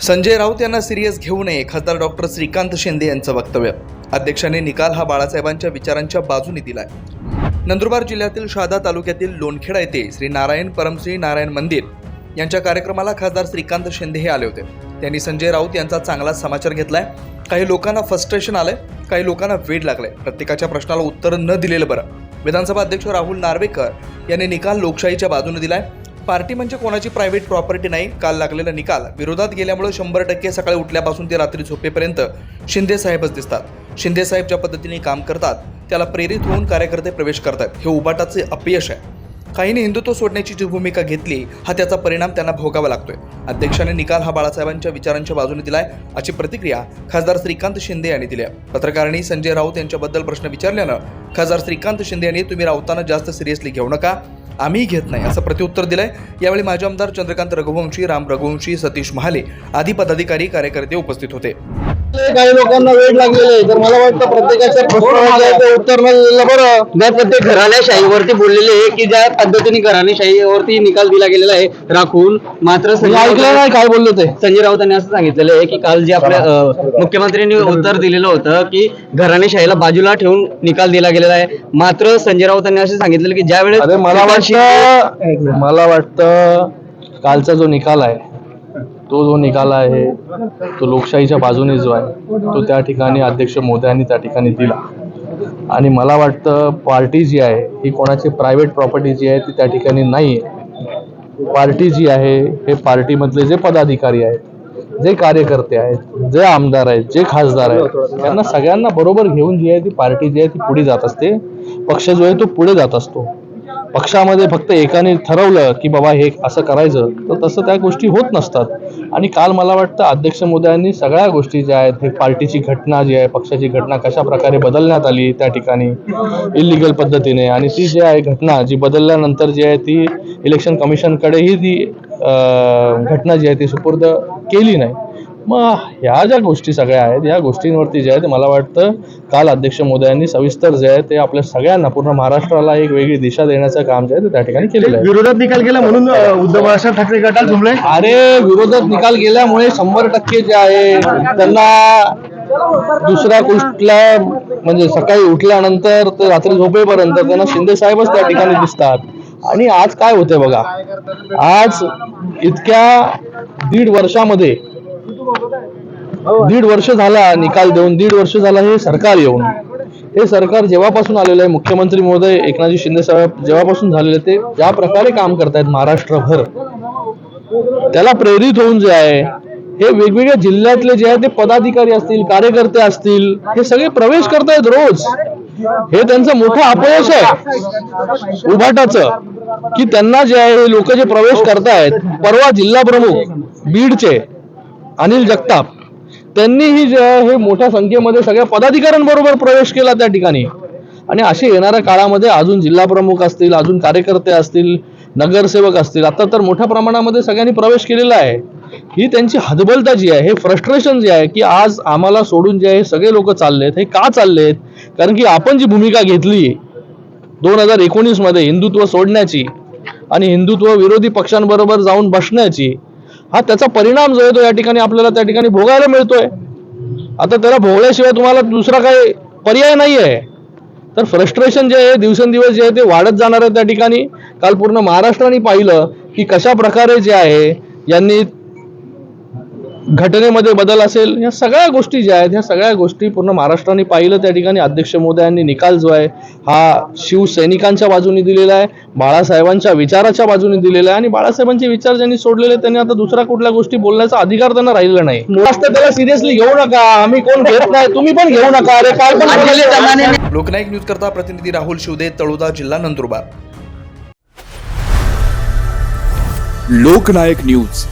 संजय राऊत यांना सिरियस घेऊ नये खासदार डॉक्टर श्रीकांत शिंदे यांचं वक्तव्य. अध्यक्षांनी निकाल हा बाळासाहेबांच्या विचारांच्या बाजूने दिलाय. नंदुरबार जिल्ह्यातील शहादा तालुक्यातील लोणखेडा येथे श्री नारायण परमश्री नारायण मंदिर यांच्या कार्यक्रमाला खासदार श्रीकांत शिंदे हे आले होते. त्यांनी संजय राऊत यांचा चांगला समाचार घेतलाय. काही लोकांना फ्रस्ट्रेशन आलंय काही लोकांना वेड लागलाय. प्रत्येकाच्या प्रश्नाला उत्तर न दिलेलं बरं. विधानसभा अध्यक्ष राहुल नार्वेकर यांनी निकाल लोकशाहीच्या बाजूने दिलाय. पार्टी म्हणजे कोणाची प्रायव्हेट प्रॉपर्टी नाही काल लागलेला निकाल. विरोधात गेल्यामुळे शंभर टक्के सकाळी उठल्यापासून ते रात्री झोपेपर्यंत शिंदे साहेबच दिसतात. शिंदे साहेब ज्या पद्धतीने काम करतात त्याला प्रेरित होऊन कार्यकर्ते प्रवेश करतात. हे उबाटाचे अपयश आहे. काहींनी हिंदुत्व सोडण्याची जी भूमिका घेतली हा त्याचा परिणाम त्यांना भोगावा लागतोय. अध्यक्षाने निकाल हा बाळासाहेबांच्या विचारांच्या बाजूने दिलाय अशी प्रतिक्रिया खासदार श्रीकांत शिंदे यांनी दिली पत्रकारांनी संजय राऊत यांच्याबद्दल प्रश्न विचारल्यानं खासदार श्रीकांत शिंदे यांनी तुम्ही राऊतांना जास्त सिरियसली घेऊ नका आम्ही घेत नाही असं प्रत्युत्तर दिलंय. यावेळी माजी आमदार चंद्रकांत रघुवंशी राम रघुवंशी सतीश महाले आदी पदाधिकारी कार्यकर्ते उपस्थित होते. काही लोकांना वेळ लागलेला आहे. तर मला वाटतं प्रत्येकाच्या प्रश्नाचं उत्तर न दिलेलं बरं. ज्या प्रत्येक घराण्याशाहीवरती बोललेले आहे की ज्या पद्धतीने घराणेशाहीवरती निकाल दिला गेलेला आहे राखून मात्र ऐकलं नाही काय बोलले ते? संजय राऊतांनी असं सांगितलेलं आहे की काल जे आपल्या मुख्यमंत्र्यांनी उत्तर दिलेलं होतं की घराणेशाहीला बाजूला ठेवून निकाल दिला गेलेला आहे. मात्र संजय राऊतांनी असं सांगितलेलं की ज्यावेळेस अरे मला वाटतं मला वाटतं कालचा जो निकाल आहे तो जो निकाल आहे तो लोकशाहीच्या बाजूने जो आहे तो त्या ठिकाणी अध्यक्ष मोदयांनी त्या ठिकाणी दिला. आणि मला वाटतं पार्टी जी आहे ही कोणाची प्रायव्हेट प्रॉपर्टी जी आहे ती त्या ठिकाणी नाही आहे पार्टी जी आहे हे पार्टीमधले जे पदाधिकारी आहेत जे कार्यकर्ते आहेत जे आमदार आहेत जे खासदार आहेत त्यांना सगळ्यांना बरोबर घेऊन जी आहे ती पार्टी जी आहे ती पुढे जात असते. पक्ष जो आहे तो पुढे जात असतो. पक्षामध्ये फक्त एकाने ठरवलं की बाबा हे असं करायचं तर तसं त्या गोष्टी होत नसतात. आणि काल मला वाटतं अध्यक्ष मोदयांनी सगळ्या गोष्टी ज्या आहेत हे पार्टीची घटना जी आहे पक्षाची घटना कशा प्रकारे बदलण्यात आली त्या ठिकाणी इलिगल पद्धतीने. आणि ती जी आहे घटना जी बदलल्यानंतर जी आहे ती इलेक्शन कमिशनकडेही ती घटना जी आहे ती सुपूर्द केली नाही. मग ह्या ज्या गोष्टी सगळ्या आहेत या गोष्टींवरती जे आहे ते मला वाटतं काल अध्यक्ष मोदयांनी सविस्तर जे आहे ते आपल्या सगळ्यांना पूर्ण महाराष्ट्राला एक वेगळी दिशा देण्याचं काम जे आहे ते त्या ठिकाणी केलेलं आहे. विरोधात निकाल गेला म्हणून उद्धव बाळासाहेब ठाकरे गटात झुमले अरे विरोधात निकाल गेल्यामुळे शंभर टक्के जे आहे त्यांना दुसऱ्या कुठल्या म्हणजे सकाळी उठल्यानंतर ते रात्री झोपेपर्यंत त्यांना शिंदे साहेबच त्या ठिकाणी दिसतात. आणि आज काय होते बघा आज इतक्या दीड वर्षामध्ये दीड वर्ष झाला निकाल देऊन दीड वर्ष झाला हे सरकार येऊन. हे सरकार जेव्हापासून आलेलं आहे मुख्यमंत्री महोदय एकनाथजी शिंदे साहेब जेव्हापासून झालेले ते ज्या प्रकारे काम करतायत महाराष्ट्रभर. त्याला प्रेरित होऊन जे आहे हे वेगवेगळ्या जिल्ह्यातले जे आहे ते पदाधिकारी असतील कार्यकर्ते असतील हे सगळे प्रवेश करतायत रोज. हे त्यांचं मोठं अपयश आहे. उभाटाच. की त्यांना जे आहे हे लोक जे प्रवेश करतायत परवा जिल्हा प्रमुख बीडचे अनिल जगताप त्यांनीही जे आहे हे मोठ्या संख्येमध्ये सगळ्या पदाधिकाऱ्यांबरोबर प्रवेश केला त्या ठिकाणी. आणि असे येणाऱ्या काळामध्ये अजून जिल्हा प्रमुख असतील अजून कार्यकर्ते असतील नगरसेवक असतील आता तर मोठ्या प्रमाणामध्ये सगळ्यांनी प्रवेश केलेला आहे. ही त्यांची हतबलता जी आहे हे फ्रस्ट्रेशन जे आहे की आज आम्हाला सोडून जे आहे हे सगळे लोक चाललेत हे का चाललेत? कारण की आपण जी भूमिका घेतली दोन हजार एकोणीसमध्ये हिंदुत्व सोडण्याची आणि हिंदुत्व विरोधी पक्षांबरोबर जाऊन बसण्याची हा त्याचा परिणाम जो आहे तो या ठिकाणी आपल्याला त्या ठिकाणी भोगायला मिळतोय. आता त्याला भोगल्याशिवाय तुम्हाला दुसरा काही पर्याय नाही आहे तर फ्रस्ट्रेशन जे आहे दिवसेंदिवस जे आहे ते वाढत जाणार आहे त्या ठिकाणी. काल पूर्ण महाराष्ट्राने पाहिलं की कशा प्रकारे जे आहे यांनी घटनेमध्ये बदल असेल या सगळ्या गोष्टी ज्या आहेत ह्या सगळ्या गोष्टी पूर्ण महाराष्ट्राने पाहिलं. त्या ठिकाणी अध्यक्ष मोदयांनी निकाल जो आहे हा शिवसैनिकांच्या बाजूने दिलेला आहे बाळासाहेबांच्या विचाराच्या बाजूने दिलेला आहे. आणि बाळासाहेबांचे विचार ज्यांनी सोडलेले त्यांनी आता दुसऱ्या कुठल्या गोष्टी बोलण्याचा अधिकार त्यांना राहिलेला नाही. जास्त त्याला सिरियसली घेऊ नका. आम्ही कोण घेत नाही तुम्ही पण घेऊ नका. अरे काय पण? लोकनायक न्यूज करता प्रतिनिधी राहुल शिवदे तळोदा जिल्हा नंदुरबार. लोकनायक न्यूज.